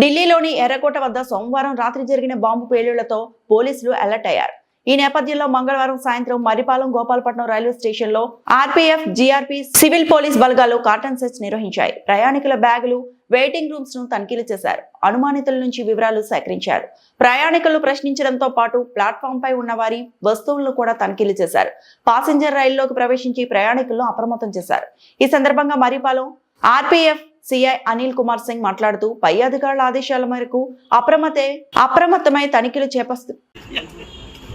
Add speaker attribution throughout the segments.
Speaker 1: ఢిల్లీలోని ఎర్రకోట వద్ద సోమవారం రాత్రి జరిగిన బాంబు పేలుళ్ళతో పోలీసులు అలర్ట్ అయ్యారు. ఈ నేపథ్యంలో మంగళవారం సాయంత్రం మరిపాలెం గోపాలపట్నం రైల్వే స్టేషన్లో ఆర్పీఎఫ్ జీఆర్పీ సివిల్ పోలీస్ బలగాలు కార్టన్ సెర్చ్ నిర్వహించాయి. ప్రయాణికుల బ్యాగులు వెయిటింగ్ రూమ్స్ను తనిఖీలు చేశారు. అనుమానితుల నుంచి వివరాలు సేకరించారు. ప్రయాణికులు ప్రశ్నించడంతో పాటు ప్లాట్ఫామ్ పై ఉన్న వారి వస్తువులను కూడా తనిఖీలు చేశారు. పాసింజర్ రైల్లోకి ప్రవేశించి ప్రయాణికులను అప్రమత్తం చేశారు. ఈ సందర్భంగా మరిపాలెం ఆర్పీఎఫ్ సిఐ అనిల్ కుమార్ సింగ్ మాట్లాడుతూ పై అధికారుల ఆదేశాల మేరకు అప్రమతే అప్రమత్తమై తనిఖీలు చేపస్తు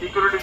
Speaker 2: सिक्योरिटी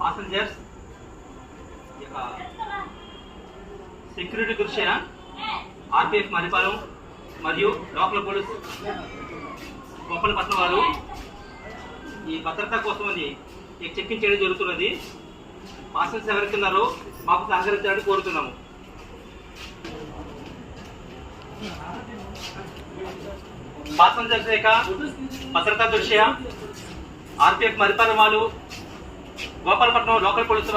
Speaker 3: పాసెంజర్స్ సెక్యూరిటీ దృష్ట్యా ఆర్పిఎఫ్ మరిపాలెం మరియు లోకల్ పోలీస్ గొప్పలపట్నం వారు ఈ భద్రత కోసమని అని చెక్కింగ్ చేయడం జరుగుతున్నది. పాసెంజర్స్ ఎవరికి ఉన్నారో మాకు సహకరించాలని కోరుతున్నాము. పాసెంజర్స్ శాఖ భద్రతా దృష్ట్యా ఆర్పిఎఫ్ మరిపాలెం వాళ్ళు గోపాలపట్నం లోకల్ పోలీసు